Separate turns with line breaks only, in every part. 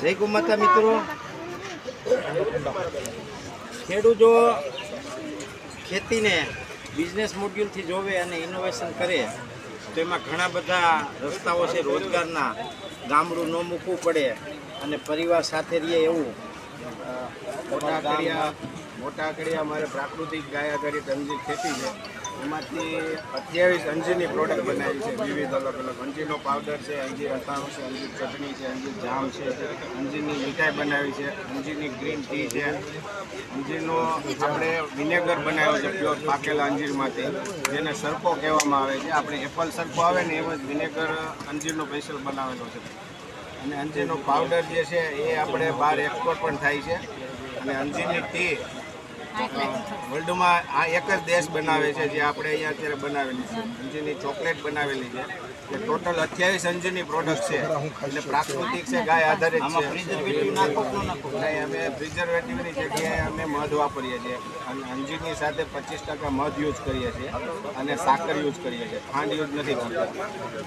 જય ગુમાતા મિત્રો. ખેડૂત ખેતીને બિઝનેસ મોડ્યુલથી જોવે અને ઇનોવેશન કરે, તો એમાં ઘણા બધા રસ્તાઓ છે રોજગારના. ગામડું ન મૂકવું પડે અને પરિવાર સાથે રહીએ એવું.
મોટા કડિયા અમારે પ્રાકૃતિક ગાય આધારિત અંજીર ખેતી છે. એમાંથી અઠ્યાવીસ અંજીરની પ્રોડક્ટ બનાવી છે. વિવિધ અલગ અલગ અંજીરનો પાવડર છે, અંજીર અથાણું છે, અંજીર ચટણી છે, અંજીર જામ છે, અંજીરની મીઠાઈ બનાવી છે, અંજીરની ગ્રીન ટી છે. અંજીરનો આપણે વિનેગર બનાવ્યો છે પ્યોર પાકેલા અંજીરમાંથી, જેને સરકો કહેવામાં આવે છે. આપણે એપલ સરકો આવે ને એમ જ વિનેગર અંજીરનો સ્પેશિયલ બનાવેલો છે. અને અંજીરનો પાવડર જે છે, એ આપણે બહાર એક્સપોર્ટ પણ થાય છે. અને અંજીરની ટી. વર્લ્ડમાં આ એક જ દેશ બનાવે છે જે આપણે અહીંયા અત્યારે બનાવેલી છે. અંજીરની ચોકલેટ બનાવેલી છે. એ ટોટલ અઠ્યાવીસ અંજુની પ્રોડક્ટ છે. એટલે પ્રાકૃતિક છે ગાય આધારિત છે.
કે
અમે પ્રિઝર્વેટિવની જગ્યાએ અમે મધ વાપરીએ છીએ. અને અંજીરની સાથે પચીસ ટકા મધ યુઝ કરીએ છીએ. અને સાકર યુઝ કરીએ છીએ. ખાંડ યુઝ નથી કરતા.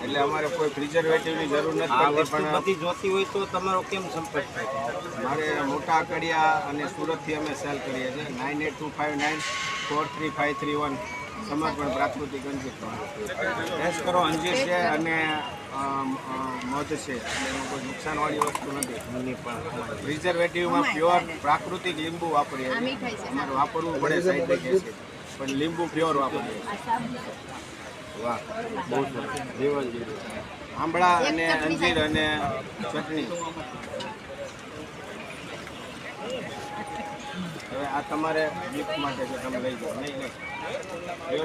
એટલે અમારે કોઈ પ્રિઝર્વેટિવની જરૂર નથી પણ
જોતી હોય તો તમારો કેમ સંપર્ક થાય?
મારે મોટા આકડિયા અને સુરતથી અમે સેલ કરીએ છીએ. Nine eight two five nine four three five three one Samarpan પ્રાકૃતિક અંજીર ટેસ્ટ કરો અંજીર છે અને મધ છે. એમાં કોઈ નુકસાનવાળી વસ્તુ નથી.
પણ
પ્રિઝર્વેટિવમાં પ્યોર પ્રાકૃતિક લીંબુ વાપરીએ છીએ. અમારે વાપરવું પડે સાઈડ છે પણ લીંબુ પ્યોર વાપરીએ છીએ.
વાહ બહુ સરસ. જીવન જીવન
આંબળા અને અંજીર અને ચટણી. આ તમારે ગિફ્ટ માટે છે તમે લઈ જાઓ. નહીં નહીં.